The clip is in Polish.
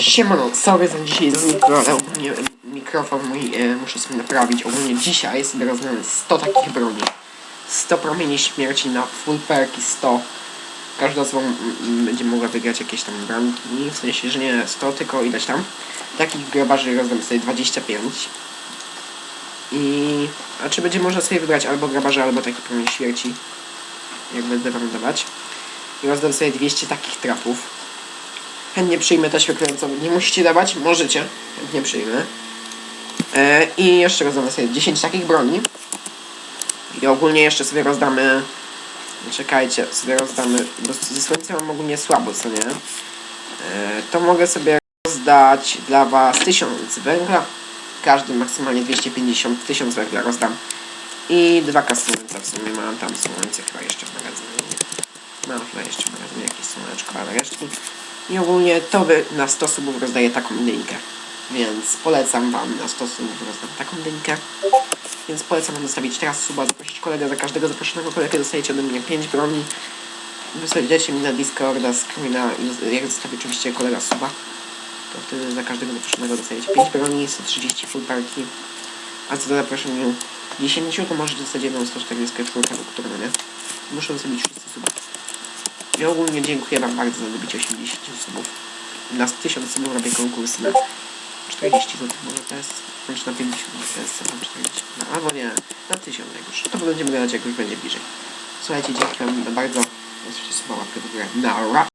Siemano, sorry za dzisiaj mikro, ale mikrofon mój e, muszę sobie naprawić. Ogólnie dzisiaj sobie rozdałem 100 takich broni. 100 promieni śmierci na full perki 100. Każda osoba mm, mm, będzie mogła wygrać jakieś tam bramki, w sensie, że nie 100, tylko ileś tam. Takich grabarzy rozdam sobie 25. I... A czy będzie można sobie wybrać albo grabarza, albo taki promień śmierci. Jak będę wam dawać. I rozdam sobie 200 takich trapów. Chętnie przyjmę taśmę kręcą. Nie musicie dawać, możecie. Chętnie przyjmę. E, I jeszcze rozdamy sobie 10 takich broni. I ogólnie jeszcze sobie rozdamy... Czekajcie, sobie rozdamy... Bo ze słońcem mam ogólnie słabo, co nie? E, to mogę sobie rozdać dla was 1000 węgla. Każdy maksymalnie 250 1000 węgla rozdam. I dwa słońca w sumie mam tam słońce chyba jeszcze w magazynie. Mam chyba jeszcze w magazynie jakieś słoneczko, ale resztki. I ogólnie to wy na 100 subów rozdaję taką dynkę. Więc polecam wam na 100 subów rozdam taką dynkę. Więc polecam wam zostawić teraz suba, zaprosić kolegę, za każdego zaproszonego kolegę dostajecie ode mnie 5 broni. Wysłajcie mi na Discorda, screena jak zostawi oczywiście kolega suba, to wtedy za każdego zaproszonego dostajecie 5 broni, 130 full parki. A co do zaproszeniu 10, to możecie dostać jedną 144, którą nie. Muszę zostawić wszyscy I ogólnie dziękuję Wam bardzo za dobicie 80 subów. Na 1000 subów robię konkurs na 40 zł może test, bądź na 50 test, na 40, no, albo nie, na 1000 jak już. To będziemy gadać jak już będzie bliżej. Słuchajcie, dziękuję Wam bardzo. Oczywiście suba łapkę w górę. Na!